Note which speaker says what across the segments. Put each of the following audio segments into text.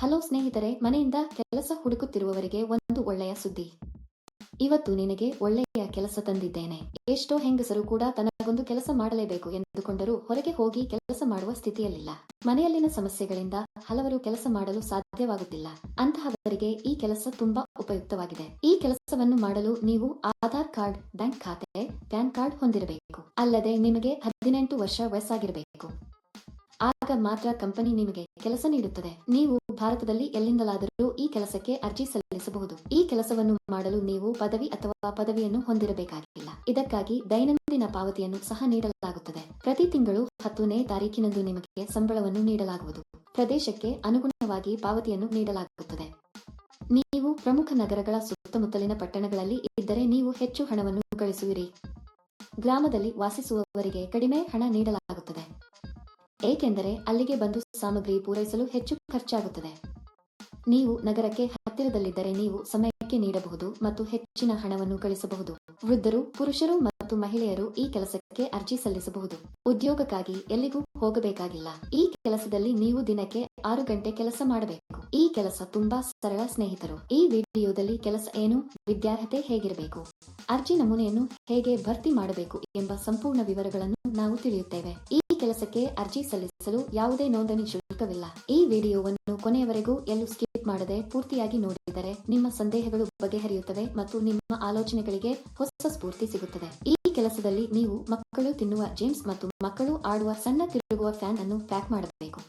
Speaker 1: Hello ಸ್ನೇಹಿತರೆ, ಮನೆಯಿಂದ ಕೆಲಸ ಹುಡುಕುತ್ತಿರುವವರಿಗೆ ಒಂದು ಒಳ್ಳೆಯ ಸುದ್ದಿ. ಇವತ್ತು ನಿನಗೆ ಒಳ್ಳೆಯ ಕೆಲಸ ತಂದಿದ್ದೇನೆ. ಎಷ್ಟೋ ಹೆಂಗಸರು ಕೂಡ ತನಗೊಂದು ಕೆಲಸ ಮಾಡಲೇಬೇಕು ಎಂದುಕೊಂಡರೂ ಹೊರಗೆ ಹೋಗಿ ಕೆಲಸ ಮಾಡುವ ಸ್ಥಿತಿಯಲ್ಲಿಲ್ಲ. ಮನೆಯಲ್ಲಿನ ಸಮಸ್ಯೆಗಳಿಂದ ಹಲವರು ಕೆಲಸ ಮಾಡಲು ಸಾಧ್ಯವಾಗುತ್ತಿಲ್ಲ. ಅಂತಹವರಿಗೆ ಈ ಕೆಲಸ ತುಂಬಾ ಉಪಯುಕ್ತವಾಗಿದೆ. ಈ ಕೆಲಸವನ್ನು ಮಾಡಲು ನೀವು ಆಧಾರ್ ಕಾರ್ಡ್, ಬ್ಯಾಂಕ್ ಖಾತೆ, ಪ್ಯಾನ್ ಕಾರ್ಡ್ ಹೊಂದಿರಬೇಕು. ಅಲ್ಲದೆ ನಿಮಗೆ ಹದಿನೆಂಟು ವರ್ಷ ವಯಸ್ಸಾಗಿರಬೇಕು. ಆಗ ಮಾತ್ರ ಕಂಪನಿ ನಿಮಗೆ ಕೆಲಸ ನೀಡುತ್ತದೆ. ನೀವು ಭಾರತದಲ್ಲಿ ಎಲ್ಲಿಂದಲಾದರೂ ಈ ಕೆಲಸಕ್ಕೆ ಅರ್ಜಿ ಸಲ್ಲಿಸಬಹುದು. ಈ ಕೆಲಸವನ್ನು ಮಾಡಲು ನೀವು ಪದವಿ ಅಥವಾ ಪದವಿಯನ್ನು ಹೊಂದಿರಬೇಕಾಗಿಲ್ಲ. ಇದಕ್ಕಾಗಿ ದೈನಂದಿನ ಪಾವತಿಯನ್ನು ಸಹ ನೀಡಲಾಗುತ್ತದೆ. ಪ್ರತಿ ತಿಂಗಳು ಹತ್ತನೇ ತಾರೀಕಿನಂದು ನಿಮಗೆ ಸಂಬಳವನ್ನು ನೀಡಲಾಗುವುದು. ಪ್ರದೇಶಕ್ಕೆ ಅನುಗುಣವಾಗಿ ಪಾವತಿಯನ್ನು ನೀಡಲಾಗುತ್ತದೆ. ನೀವು ಪ್ರಮುಖ ನಗರಗಳ ಸುತ್ತಮುತ್ತಲಿನ ಪಟ್ಟಣಗಳಲ್ಲಿ ಇದ್ದರೆ ನೀವು ಹೆಚ್ಚು ಹಣವನ್ನು ಗಳಿಸುವಿರಿ ಗ್ರಾಮದಲ್ಲಿ ವಾಸಿಸುವವರಿಗೆ ಕಡಿಮೆ ಹಣ ನೀಡಲಾಗುತ್ತದೆ. ಏಕೆಂದರೆ ಅಲ್ಲಿಗೆ ಬಂದು ಸಾಮಗ್ರಿ ಪೂರೈಸಲು ಹೆಚ್ಚು ಖರ್ಚಾಗುತ್ತದೆ. ನೀವು ನಗರಕ್ಕೆ ಹತ್ತಿರದಲ್ಲಿದ್ದರೆ ನೀವು ಸಮಯಕ್ಕೆ ನೀಡಬಹುದು ಮತ್ತು ಹೆಚ್ಚಿನ ಹಣವನ್ನು ಗಳಿಸಬಹುದು ವೃದ್ಧರು, ಪುರುಷರು ಮತ್ತು ಮಹಿಳೆಯರು ಈ ಕೆಲಸಕ್ಕೆ ಅರ್ಜಿ ಸಲ್ಲಿಸಬಹುದು. ಉದ್ಯೋಗಕ್ಕಾಗಿ ಎಲ್ಲಿಗೂ ಹೋಗಬೇಕಾಗಿಲ್ಲ. ಈ ಕೆಲಸದಲ್ಲಿ ನೀವು ದಿನಕ್ಕೆ ಆರು ಗಂಟೆ ಕೆಲಸ ಮಾಡಬೇಕು. ಈ ಕೆಲಸ ತುಂಬಾ ಸರಳ ಸ್ನೇಹಿತರು. ಈ ವಿಡಿಯೋದಲ್ಲಿ ಕೆಲಸ ಏನು, ವಿದ್ಯಾರ್ಹತೆ ಹೇಗಿರಬೇಕು, ಅರ್ಜಿ ನಮೂನೆಯನ್ನು ಹೇಗೆ ಭರ್ತಿ ಮಾಡಬೇಕು ಎಂಬ ಸಂಪೂರ್ಣ ವಿವರಗಳನ್ನು ನಾವು ತಿಳಿಯುತ್ತೇವೆ. ಕೆಲಸಕ್ಕೆ ಅರ್ಜಿ ಸಲ್ಲಿಸಲು ಯಾವುದೇ ನೋಂದಣಿ ಶುಲ್ಕವಿಲ್ಲ. ಈ ವಿಡಿಯೋವನ್ನು ಕೊನೆಯವರೆಗೂ ಎಲ್ಲೂ ಸ್ಕಿಪ್ ಮಾಡದೆ ಪೂರ್ತಿಯಾಗಿ ನೋಡಿದರೆ ನಿಮ್ಮ ಸಂದೇಹಗಳು ಬಗೆಹರಿಯುತ್ತವೆ ಮತ್ತು ನಿಮ್ಮ ಆಲೋಚನೆಗಳಿಗೆ ಹೊಸ ಸ್ಫೂರ್ತಿ ಸಿಗುತ್ತದೆ. ಈ ಕೆಲಸದಲ್ಲಿ ನೀವು ಮಕ್ಕಳು ತಿನ್ನುವ ಜೇಮ್ಸ್ ಮತ್ತು ಮಕ್ಕಳು ಆಡುವ ಸಣ್ಣ ತಿರುಗುವ ಫ್ಯಾನ್ ಅನ್ನು ಪ್ಯಾಕ್ ಮಾಡಬೇಕು.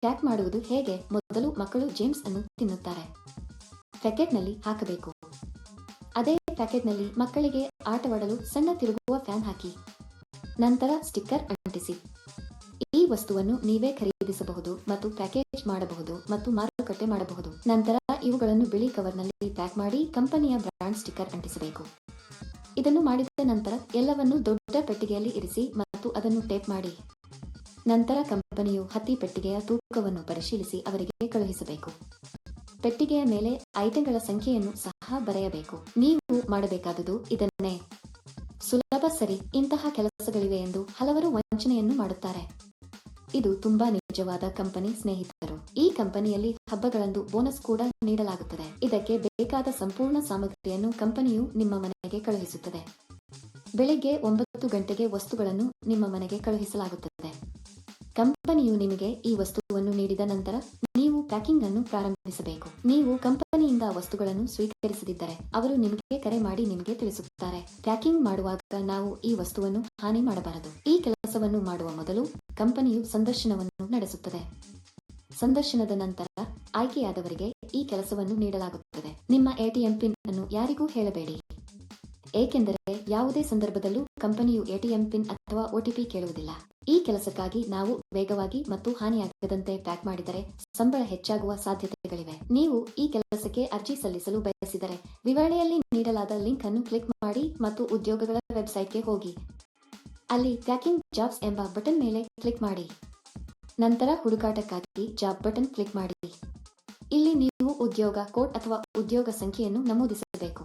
Speaker 1: ಪ್ಯಾಕ್ ಮಾಡುವುದು ಹೇಗೆ? ಮೊದಲು ಮಕ್ಕಳು ಜೇಮ್ಸ್ ಅನ್ನು ತಿನ್ನುತ್ತಾರೆ. ಪ್ಯಾಕೆಟ್ನಲ್ಲಿ ಹಾಕಬೇಕು. ಅದೇ ಪ್ಯಾಕೆಟ್ನಲ್ಲಿ ಮಕ್ಕಳಿಗೆ ಆಟವಾಡಲು ಸಣ್ಣ ತಿರುಗುವ ಫ್ಯಾನ್ ಹಾಕಿ. ನಂತರ ಸ್ಟಿಕ್ಕರ್ ಅಂಟಿಸಿ. ಈ ವಸ್ತುವನ್ನು ನೀವೇ ಖರೀದಿಸಬಹುದು ಮತ್ತು ಪ್ಯಾಕೇಜ್ ಮಾಡಬಹುದು ಮತ್ತು ಮಾರುಕಟ್ಟೆ ಮಾಡಬಹುದು. ನಂತರ ಇವುಗಳನ್ನು ಬಿಳಿ ಕವರ್ನಲ್ಲಿ ಪ್ಯಾಕ್ ಮಾಡಿ ಕಂಪನಿಯ ಬ್ರಾಂಡ್ ಸ್ಟಿಕ್ಕರ್ ಅಂಟಿಸಬೇಕು. ಇದನ್ನು ಮಾಡಿದ ನಂತರ ಎಲ್ಲವನ್ನು ದೊಡ್ಡ ಪೆಟ್ಟಿಗೆಯಲ್ಲಿ ಇರಿಸಿ ಮತ್ತು ಅದನ್ನು ಟೇಪ್ ಮಾಡಿ. ನಂತರ ಕಂಪನಿಯು ಹತ್ತಿ ಪೆಟ್ಟಿಗೆಯ ತೂಕವನ್ನು ಪರಿಶೀಲಿಸಿ ಅವರಿಗೆ ಕಳುಹಿಸಬೇಕು. ಪೆಟ್ಟಿಗೆಯ ಮೇಲೆ ಐಟಂಗಳ ಸಂಖ್ಯೆಯನ್ನು ಸಹ ಬರೆಯಬೇಕು. ನೀವು ಮಾಡಬೇಕಾದುದು ಇದನ್ನೇ. ಸುಲಭ ಸರಿ. ಇಂತಹ ಕೆಲಸಗಳಿವೆ ಎಂದು ಹಲವರು ವಂಚನೆಯನ್ನು ಮಾಡುತ್ತಾರೆ. ಇದು ತುಂಬಾ ನಿಜವಾದ ಕಂಪನಿ ಸ್ನೇಹಿತರು. ಈ ಕಂಪನಿಯಲ್ಲಿ ಹಬ್ಬಗಳಂದು ಬೋನಸ್ ಕೂಡ ನೀಡಲಾಗುತ್ತದೆ. ಇದಕ್ಕೆ ಬೇಕಾದ ಸಂಪೂರ್ಣ ಸಾಮಗ್ರಿಯನ್ನು ಕಂಪನಿಯು ನಿಮ್ಮ ಮನೆಗೆ ಕಳುಹಿಸುತ್ತದೆ. ಬೆಳಿಗ್ಗೆ ಒಂಬತ್ತು ಗಂಟೆಗೆ ವಸ್ತುಗಳನ್ನು ನಿಮ್ಮ ಮನೆಗೆ ಕಳುಹಿಸಲಾಗುತ್ತದೆ. ಕಂಪನಿಯು ನಿಮಗೆ ಈ ವಸ್ತುವನ್ನು ನೀಡಿದ ನಂತರ ನೀವು ಪ್ಯಾಕಿಂಗ್ ಅನ್ನು ಪ್ರಾರಂಭಿಸಬೇಕು. ನೀವು ಕಂಪನಿಯಿಂದ ವಸ್ತುಗಳನ್ನು ಸ್ವೀಕರಿಸದಿದ್ದರೆ ಅವರು ನಿಮಗೆ ಕರೆ ಮಾಡಿ ನಿಮಗೆ ತಿಳಿಸುತ್ತಾರೆ. ಪ್ಯಾಕಿಂಗ್ ಮಾಡುವಾಗ ನಾವು ಈ ವಸ್ತುವನ್ನು ಹಾನಿ ಮಾಡಬಾರದು. ಈ ಕೆಲಸವನ್ನು ಮಾಡುವ ಮೊದಲು ಕಂಪನಿಯು ಸಂದರ್ಶನವನ್ನು ನಡೆಸುತ್ತದೆ. ಸಂದರ್ಶನದ ನಂತರ ಆಯ್ಕೆಯಾದವರಿಗೆ ಈ ಕೆಲಸವನ್ನು ನೀಡಲಾಗುತ್ತದೆ. ನಿಮ್ಮ ಎಟಿಎಂ ಪಿನ್ ಅನ್ನು ಯಾರಿಗೂ ಹೇಳಬೇಡಿ. ಏಕೆಂದರೆ ಯಾವುದೇ ಸಂದರ್ಭದಲ್ಲೂ ಕಂಪನಿಯು ಎಟಿಎಂ ಪಿನ್ ಅಥವಾ ಒಟಿಪಿ ಕೇಳುವುದಿಲ್ಲ. ಈ ಕೆಲಸಕ್ಕಾಗಿ ನಾವು ವೇಗವಾಗಿ ಮತ್ತು ಹಾನಿಯಾಗದಂತೆ ಪ್ಯಾಕ್ ಮಾಡಿದರೆ ಸಂಬಳ ಹೆಚ್ಚಾಗುವ ಸಾಧ್ಯತೆಗಳಿವೆ. ನೀವು ಈ ಕೆಲಸಕ್ಕೆ ಅರ್ಜಿ ಸಲ್ಲಿಸಲು ಬಯಸಿದರೆ ವಿವರಣೆಯಲ್ಲಿ ನೀಡಲಾದ ಲಿಂಕ್ ಅನ್ನು ಕ್ಲಿಕ್ ಮಾಡಿ ಮತ್ತು ಉದ್ಯೋಗಗಳ ವೆಬ್ಸೈಟ್ಗೆ ಹೋಗಿ. ಅಲ್ಲಿ ಪ್ಯಾಕಿಂಗ್ ಜಾಬ್ಸ್ ಎಂಬ ಬಟನ್ ಮೇಲೆ ಕ್ಲಿಕ್ ಮಾಡಿ. ನಂತರ ಹುಡುಕಾಟಕ್ಕಾಗಿ ಜಾಬ್ ಬಟನ್ ಕ್ಲಿಕ್ ಮಾಡಿ. ಇಲ್ಲಿ ನೀವು ಉದ್ಯೋಗ ಕೋಡ್ ಅಥವಾ ಉದ್ಯೋಗ ಸಂಖ್ಯೆಯನ್ನು ನಮೂದಿಸಬೇಕು.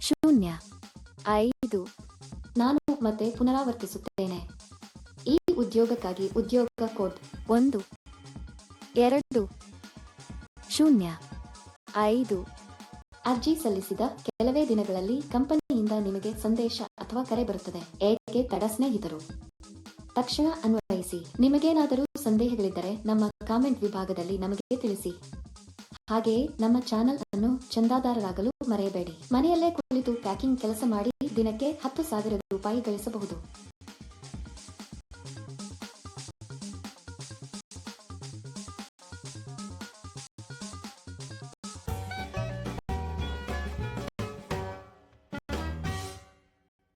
Speaker 1: ಶೂನ್ಯ. ಐದು. ನಾನು ಮತ್ತೆ ಪುನರಾವರ್ತಿಸುತ್ತೇನೆ. ಈ ಉದ್ಯೋಗಕ್ಕಾಗಿ ಉದ್ಯೋಗ ಕೋಡ್ ಒಂದು. ಎರಡು. ಶೂನ್ಯ. ಐದು. ಅರ್ಜಿ ಸಲ್ಲಿಸಿದ ಕೆಲವೇ ದಿನಗಳಲ್ಲಿ ಕಂಪನಿಯಿಂದ ನಿಮಗೆ ಸಂದೇಶ ಅಥವಾ ಕರೆ ಬರುತ್ತದೆ. ಏಕೆ ತಡ ಸ್ನೇಹಿತರು? ತಕ್ಷಣ ಅನ್ವಯಿಸಿ. ನಿಮಗೇನಾದರೂ ಸಂದೇಹಗಳಿದ್ದರೆ ನಮ್ಮ ಕಾಮೆಂಟ್ ವಿಭಾಗದಲ್ಲಿ ನಮಗೆ ತಿಳಿಸಿ. ಹಾಗೆಯೇ ನಮ್ಮ ಚಾನೆಲ್ ಅನ್ನು ಚಂದಾದಾರರಾಗಲು ಮರೆಯಬೇಡಿ. ಮನೆಯಲ್ಲೇ ಕುಳಿತು ಪ್ಯಾಕಿಂಗ್ ಕೆಲಸ ಮಾಡಿ ದಿನಕ್ಕೆ ಹತ್ತು ಸಾವಿರ ರೂಪಾಯಿ ಗಳಿಸಬಹುದು.